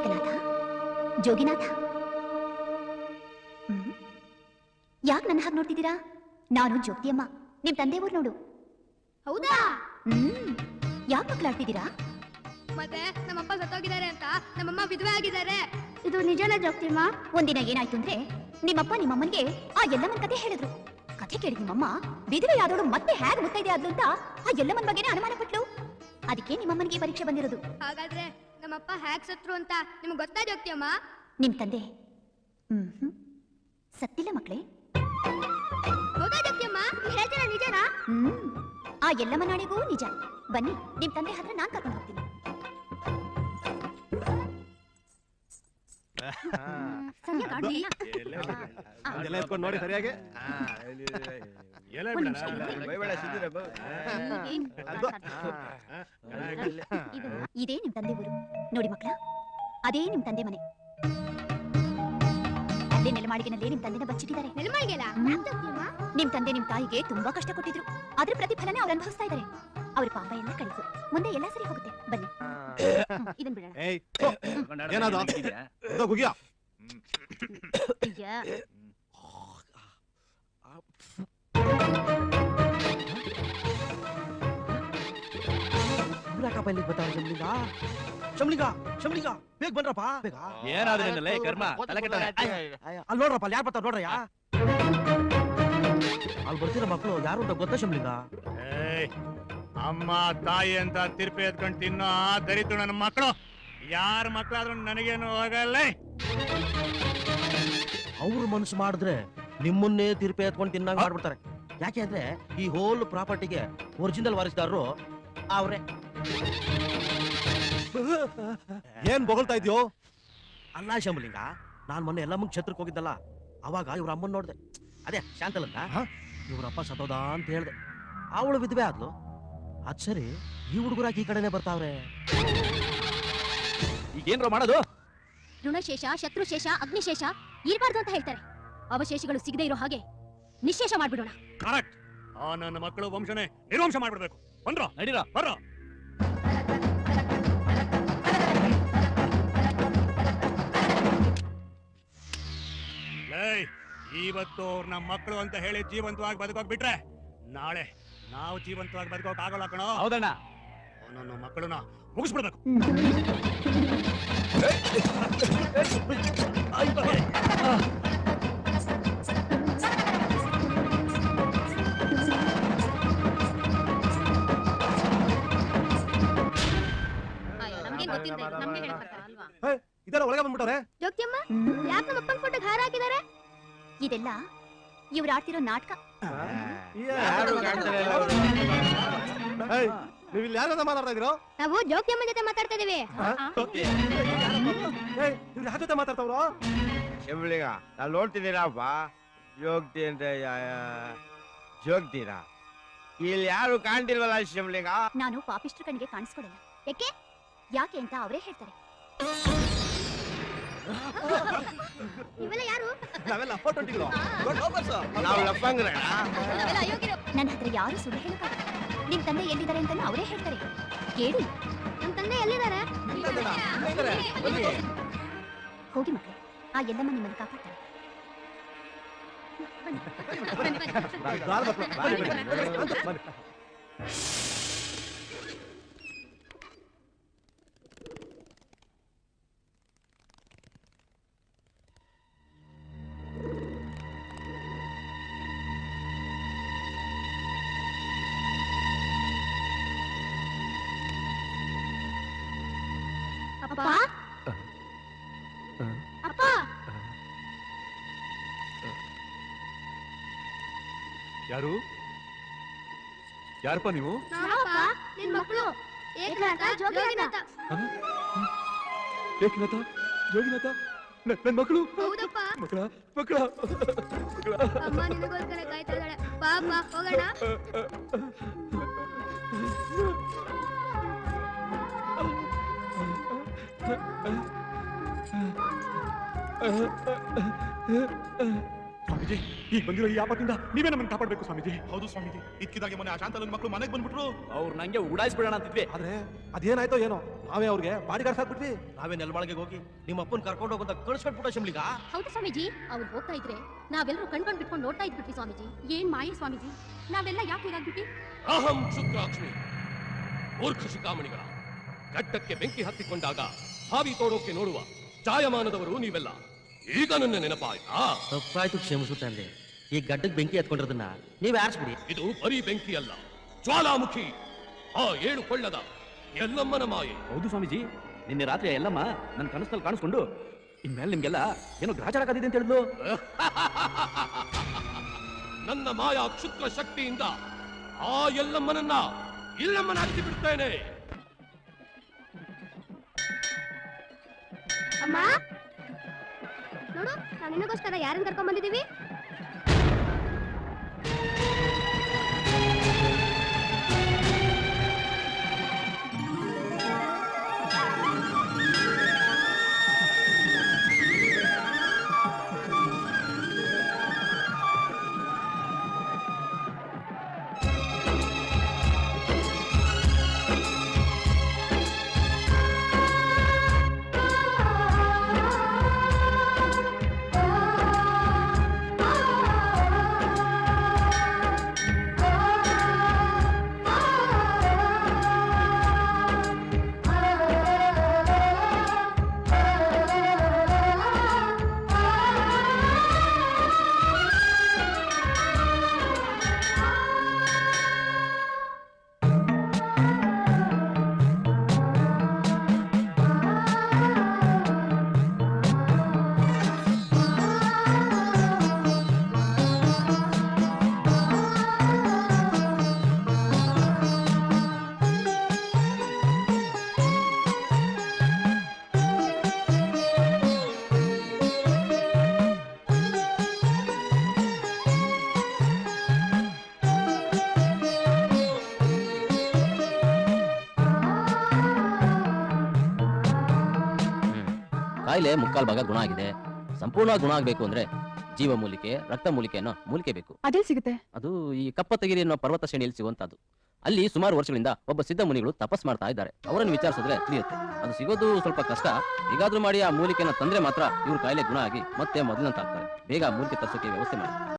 ಏಕನಾಥ ಜೋಗಿನಾಥ? ಯಾಕೆ ನನ್ನ ಹಾಗೆ ನೋಡ್ತಿದ್ದೀರಾ? ನಾನು ಜೋಗಿಯಮ್ಮ ನಿಮ್ ತಂದೆ ಊರು ನೋಡು. ಹೌದಾ? ಹ್ಮ್. ಯಾಕೆ ಮಕ್ಕಳಾಡ್ತಿದ್ದೀರಾ? ಮತ್ತೆ ನಮ್ಮಪ್ಪ ಸತ್ತೋಗಿದ್ದಾರೆ ಅಂತ ನಮ್ಮಮ್ಮ ವಿಧವೆ ಆಗಿದ್ದಾರೆ. ಇದು ನಿಜನ ಜೋಗ್ತಿಮ್ಮ ಒಂದಿನ ಏನಾಯ್ತು ಅಂದ್ರೆ ನಿಮ್ಮಪ್ಪ ನಿಮ್ಮಮ್ಮನಿಗೆ ಆ ಎಲ್ಲಮ್ಮನ ಕತೆ ಹೇಳಿದ್ರು. ಕಥೆ ಕೇಳಿ ನಿಮ್ಮಮ್ಮ ವಿಧವೆ ಆದವಳು ಮತ್ತೆ ಹ್ಯಾಗ್ ಮುತ್ತೈದೆ ಆದ್ಲು ಅಂತ ಆ ಎಲ್ಲಮ್ಮನ ಬಗ್ಗೆನೇ ಅನುಮಾನ ಪಟ್ಲು. ಅದಕ್ಕೆ ನಿಮ್ಮಮ್ಮನಿಗೆ ಪರೀಕ್ಷೆ ಬಂದಿರೋದು. ಹಾಗಾದ್ರೆ ನಮ್ಮಪ್ಪ ಹ್ಯಾಕ್ ಸತ್ರು ಅಂತ ನಿಮ್ಗೆ ಗೊತ್ತಾ ಜೋಗ್ತಿಯಮ್ಮ ನಿಮ್ ತಂದೆ. ಹ್ಮ್ ಹ್ಮ್ ಸತ್ತಿಲ್ಲ ಮಕ್ಕಳೇ ಹೌದಾ ಜೋಗ್ತಿಯಮ್ಮ ನೀವ್ ಹೇಳ್ತೀರಾ ನಿಜನಾ? ಹ್ಮ್ ಆ ಎಲ್ಲಮ್ಮ ನಾಳೆಗೂ ನಿಜ. ಬನ್ನಿ ನಿಮ್ ತಂದೆ ಹತ್ರ ನಾನ್ ಕರ್ಕೊಂಡು ಹೋಗ್ತೀನಿ. ಸರಿಯಾಗ್ ಆಡ್ಲಿಲ್ಲ? ಅದೆಲ್ಲ ಎತ್ಕೊಂಡು ನೋಡಿ ಸರಿಯಾಗಿ? ಒಂದ್ ನಿಮಿಷ. ಇರಿ. ಹೀಗೆ ಅದು. ಇದು ಇದೇ ನಿಮ್ ತಂದೆ ಊರು. ನೋಡಿ ಮಕ್ಕಳ ಅದೇ ನಿಮ್ ತಂದೆ ಮನೆ. ಅದೇ ನೆಲಮಾಳಿಗೆನಲ್ಲೇ ನಿಮ್ ತಂದೆನ ಬಚ್ಚಿಟ್ಟಿದ್ದಾರೆ. ನೆಲಮಾಳಿಗೆಲ್ಲ ನಿಮ್ ತಂದೆ ನಿಮ್ ತಾಯಿಗೆ ತುಂಬಾ ಕಷ್ಟ ಕೊಟ್ಟಿದ್ರು. ಅದ್ರ ಪ್ರತಿಫಲನೆ ಅವ್ರು ಅನುಭವಿಸ್ತಾ ಇದ್ದಾರೆ. ಅವ್ರ ಪಾಪ ಎಲ್ಲ ಕಳಿಸು ಮುಂದೆ ಎಲ್ಲ ಸರಿ ಹೋಗುತ್ತೆ. ಬನ್ನಿ. ಇದನ್ ಬಿಡೋಣ. ಅಯ್ಯ, ಯಾಕಪ್ಪ ಇಲ್ಲಿಗೆ ಬರ್ತಾವ ಶಂಬ್ಲಿಂಗ ಶಂಬ್ಲಿಂಗ ಬೇಗ ಬನ್ರಪ್ಪ ಬೇಗ? ಏನಾದ್ರೆ ನಿನ್ನಲ್ಲೇ ಕರ್ಮ. ಅಲ್ಲಿ ನೋಡ್ರಪ್ಪ ಅಲ್ಲಿ ಯಾರು ಬರ್ತಾವ ನೋಡ್ರಯ್ಯ ಅಲ್ಲಿ ಬರ್ತಿರೋ ಮಕ್ಕಳು ಯಾರು ಅಂತ ಗೊತ್ತಾ ಶಂಬ್ಲಿಂಗ ಏಯ್, ಅಮ್ಮ ತಾಯಿ ಅಂತ ತಿರುಪಿ ಎತ್ಕೊಂಡು ತಿನ್ನೋ ಆ ದರಿತು ನನ್ನ ಮಕ್ಕಳು ಯಾರ ಮಕ್ಕಳಾದ್ರೂ ನನಗೇನು ಹೋಗಲ್ಲ ಅವ್ರ ಮನ್ಸು ಮಾಡಿದ್ರೆ ನಿಮ್ಮನ್ನೇ ತಿರುಪಿ ಎತ್ಕೊಂಡು ತಿನ್ನಂಗ್ ಮಾಡ್ಬಿಡ್ತಾರೆ. ಯಾಕೆ ಅಂದ್ರೆ ಈ ಹೋಲ್ ಪ್ರಾಪರ್ಟಿಗೆ ಒರಿಜಿನಲ್ ವಾರಿಸ್ದಾರರು ಅವ್ರೆ. ಏನ್ ಬೊಗಳ್ತಾ ಇದ್ಯೋ? ಅಲ್ಲ ಶಂಬಲಿಂಗ ನಾನ್ ಮೊನ್ನೆ ಎಲ್ಲ ಮುಂಗ್ ಛತ್ರಕ್ಕೆ ಹೋಗಿದ್ದಲ್ಲ ಅವಾಗ ಇವ್ರ ಅಮ್ಮನ್ ನೋಡ್ದೆ. ಅದೇ ಶಾಂತಲಂತ ಇವ್ರಪ್ಪ ಸತೋದ ಅಂತ ಹೇಳ್ದೆ. ಅವಳು ವಿಧವೆ ಆದ್ಲು. ಅದ್ ಸರಿ ಈ ಹುಡುಗರಾಗಿ ಈ ಕಡೆನೆ ಬರ್ತಾವ್ರೆ? ಈಗೇನ್ರ ಮಾಡೋದು? ಋಣಶೇಷ ಶತ್ರುಶೇಷ ಅಗ್ನಿಶೇಷ ಇರಬಾರ್ದು ಅಂತ ಹೇಳ್ತಾರೆ. ಅವಶೇಷಗಳು ಸಿಗದೆ ಇರೋ ಹಾಗೆ ನಿಶೇಷ ಮಾಡ್ಬಿಡೋಣ. ಕರೆಕ್ಟ್. ಆ ನನ್ನ ಮಕ್ಕಳು ವಂಶನೇ ನಿರ್ವಂಶ ಮಾಡ್ಬಿಡ್ಬೇಕು. ಬಂದ್ರ? ನಡೀರ? ಬರ್ರೋ? ಲೇ ಇವತ್ತು ಅವ್ರ ನಮ್ಮ ಮಕ್ಕಳು ಅಂತ ಹೇಳಿ ಜೀವಂತವಾಗಿ ಬದುಕೋಕ್ ಬಿಟ್ರೆ ನಾಳೆ ನಾವು ಜೀವಂತವಾಗಿ ಬದುಕೋಕ್ ಆಗಲ್ಲ ಕಣೋ. ಹೌದಣ್ಣ. ಅವನನ್ನು ಮಕ್ಕಳನ್ನ ಮುಗಿಸ್ಬಿಡ್ಬೇಕು. ಇದೆಲ್ಲ ಒಳಗೆ ಬಂದ್ಬಿಟ್ಟವ್ರೆ. ಜೋಗ್ತಿಯಮ್ಮ ಇದೆಲ್ಲ ಇವ್ರು ಆಡ್ತಿರೋ ನಾಟಕ. ನೀವು ಇಲ್ಲಿ ಯಾರ ಮಾತಾಡ್ತಾ ಇದ್ರೋ ನಾವು ಜೋಗ್ತಿಯಮ್ಮ ಜೊತೆ ಮಾತಾಡ್ತಾ ಇದೀವಿ ಇವ್ರು ಯಾರ ಜೊತೆ ಮಾತಾಡ್ತಾವ್ರೋ? ಶಿವಲಿಂಗ ನಾನು ನೋಡ್ತಿದ್ದೀರಪ್ಪ ಜೋಗ್ತಿ ಅಂತ ಜೋಗ್ತೀರಾ ಇಲ್ಲಿ ಯಾರು ಕಾಣ್ತಿಲ್ವಲ್ಲ ಶಿವಲಿಂಗ? ನಾನು ಪಾಪಿಷ್ಟ್ರ ಕಣ್ಣಿಗೆ ಕಾಣಿಸ್ಕೊಡಲ್ಲ. ಯಾಕೆ? ಯಾಕೆ ಅಂತ ಅವರೇ ಹೇಳ್ತಾರೆ. ಇವೆಲ್ಲ ಯಾರು? ನಾವೆಲ್ಲ ನಾವು ಲಪ್ಪಂಗ್ರ. ನನ್ನ ಹತ್ರ ಯಾರು ಸುಳ್ಳು ಹೇಳಕ್ಕಾಗಲ್ಲ ನಿಮ್ ತಂದೆ ಎಲ್ಲಿದ್ದಾರೆ ಅಂತ ಅವರೇ ಹೇಳ್ತಾರೆ. ಕೇಳಿ. ನಮ್ಮ ತಂದೆ ಎಲ್ಲಿದ್ದಾರೆ? ಹೋಗಿ ಮಕ್ಕಳು ಆ ಎಲ್ಲಮ್ಮ ನಿಮ್ಮನ್ನು ಕಾಪಾಡ್ತಾರೆ. ಅಪ್ಪ? ಅಪ್ಪ? ಯಾರು? ಯಾರಪ್ಪ ನೀವು? ನಾವಪ್ಪ ನಿನ್ ಮಕ್ಕಳು. ಏಕನಾಥ ಜೋಗಿನಾಥ. ಏಕನಾಥ ಜೋಗಿನಾಥ? ನನ್ ಮಕ್ಕಳು? ಹೌದಪ್ಪ. ಮಕ್ಕಳ ಮಕ್ಕಳ. ಅಮ್ಮ ನಿನಗೋಸ್ಕರ ಕಾಯ್ತಾ ಇದ್ದಾಳೆ. ಬಾಪ ಹೋಗೋಣ. ಸ್ವಾಮೀಜಿ ಈಗ ಬಂದಿರೋ ಈ ಆಪತ್ತಿಂದ ನೀವೇ ನಮ್ಮನ್ನು ಕಾಪಾಡಬೇಕು ಸ್ವಾಮೀಜಿ. ಹೌದು ಸ್ವಾಮೀಜಿ ಇಕ್ಕಿದಾಗೆ ಮೊನ್ನೆ ಆ ಶಾಂತಲನ್ ಮಕ್ಕಳು ಮನೆಗೆ ಬಂದ್ಬಿಟ್ರು. ಅವ್ರು ನಂಗೆ ಉಡಾಯಿಸ್ಬಿಡೋಣ ಅಂತಿದ್ವಿ. ಆದ್ರೆ ಅದೇನಾಯ್ತೋ ಏನೋ? ನಾವೇ ಅವ್ರಿಗೆ ಬಾಡಿ ಕರ್ಸಾಕ್ಬಿಟ್ವಿ ಹಾಕ್ಬಿಟ್ವಿ ನಾವೇ ನೆಲಮಾಳಿಗೆ ಹೋಗಿ ನಿಮ್ಮ ಅಪ್ಪನ್ ಕರ್ಕೊಂಡು ಹೋಗೋದ ಕಳಿಸ್ಕೊಟ್ಬಿಡೋ ಶಿಮ್ಲಿಗ? ಹೌದು ಸ್ವಾಮೀಜಿ ಅವ್ರು ಹೋಗ್ತಾ ಇದ್ರೆ ನಾವೆಲ್ಲರೂ ಕಣ್ಕೊಂಡ್ ಬಿಟ್ಕೊಂಡು ನೋಡ್ತಾ ಇದ್ಬಿಟ್ವಿ ಸ್ವಾಮೀಜಿ. ಏನ್ ಮಾಯೆ ಸ್ವಾಮೀಜಿ? ನಾವೆಲ್ಲ ಯಾಕೆ ಹೀಗಾಗ್ಬಿಟ್ಟಿ ಅಹಂ ಶುಕ್ರಾಕ್ಷ್ಮಿ ಮೂರ್ಖ ಶಿಖಾಮಣಿಗಳ. ಗಡ್ಡಕ್ಕೆ ಬೆಂಕಿ ಹತ್ತಿಕೊಂಡಾಗ ಹಾವಿ ತೋಡೋಕೆ ನೋಡುವ ಜಾಯಮಾನದವರು ನೀವೆಲ್ಲ. ಈಗ ನನ್ನ ನೆನಪಾಯ್ತಾ? ತಪ್ಪಾಯ್ತು ಕ್ಷಮಿಸುತ್ತೆ ಅಂದೆ ಈ ಗಡ್ಡಕ್ಕೆ ಬೆಂಕಿ ಎತ್ಕೊಂಡಿರೋದನ್ನ ನೀವ್ ಯಾರಿಸ್ಬಿಡಿ ಇದು ಬರೀ ಬೆಂಕಿ ಅಲ್ಲ ಜ್ವಾಲಾಮುಖಿ. ಆ ಏಳು ಕೊಳ್ಳದ ಎಲ್ಲಮ್ಮನ ಮಾಯೆ. ಹೌದು ಸ್ವಾಮೀಜಿ ನಿನ್ನೆ ರಾತ್ರಿ ಎಲ್ಲಮ್ಮ ನನ್ನ ಕನಸಲ್ಲಿ ಕಾಣಿಸ್ಕೊಂಡು ಇನ್ಮೇಲೆ ನಿಮ್ಗೆಲ್ಲ ಏನೋ ಗ್ರಾಚಾರ ಕಾದಿದೆ ಅಂತ ಹೇಳಿದ್ಲು. ನನ್ನ ಮಾಯಾ ಕ್ಷುದ್ರ ಶಕ್ತಿಯಿಂದ ಆ ಎಲ್ಲಮ್ಮನನ್ನ ಇಲ್ಲಮ್ಮನಾಗಿಸಿ ಬಿಡ್ತೇನೆ ಅಮ್ಮ. ನೋಡು ನಾವು ನಿನಗೋಸ್ಕರ ಯಾರನ್ನ ಕರ್ಕೊಂಡ್ ಬಂದಿದೀವಿ ಕಾಯಿಲೆ ಮುಕ್ಕಾಲ್ ಭಾಗ ಗುಣ ಆಗಿದೆ. ಸಂಪೂರ್ಣ ಗುಣ ಆಗಬೇಕು ಅಂದ್ರೆ ಜೀವ ಮೂಲಿಕೆ ರಕ್ತ ಮೂಲಿಕೆ ಅನ್ನೋ ಮೂಲಿಕೆ ಬೇಕು. ಅದೇ ಸಿಗುತ್ತೆ? ಅದು ಈ ಕಪ್ಪತ್ತಗಿರಿ ಅನ್ನೋ ಪರ್ವತ ಶ್ರೇಣಿಯಲ್ಲಿ ಸಿಗುವಂತದ್ದು ಅಲ್ಲಿ ಸುಮಾರು ವರ್ಷಗಳಿಂದ ಒಬ್ಬ ಸಿದ್ಧ ಮುನಿಗಳು ತಪಸ್ ಮಾಡ್ತಾ ಇದ್ದಾರೆ. ಅವರನ್ನು ವಿಚಾರಿಸಿದ್ರೆ ತಿಳಿಯುತ್ತೆ. ಅದು ಸಿಗೋದು ಸ್ವಲ್ಪ ಕಷ್ಟ. ಹೇಗಾದ್ರೂ ಮಾಡಿ ಆ ಮೂಲಿಕೆನ ತಂದ್ರೆ ಮಾತ್ರ ಇವ್ರ ಕಾಯಿಲೆ ಗುಣ ಆಗಿ ಮತ್ತೆ ಮೊದಲಿನಂತಾಗ್ತಾರೆ. ಬೇಗ ಮೂಲಿಕೆ ತರಿಸೋಕೆ ವ್ಯವಸ್ಥೆ ಮಾಡಿ.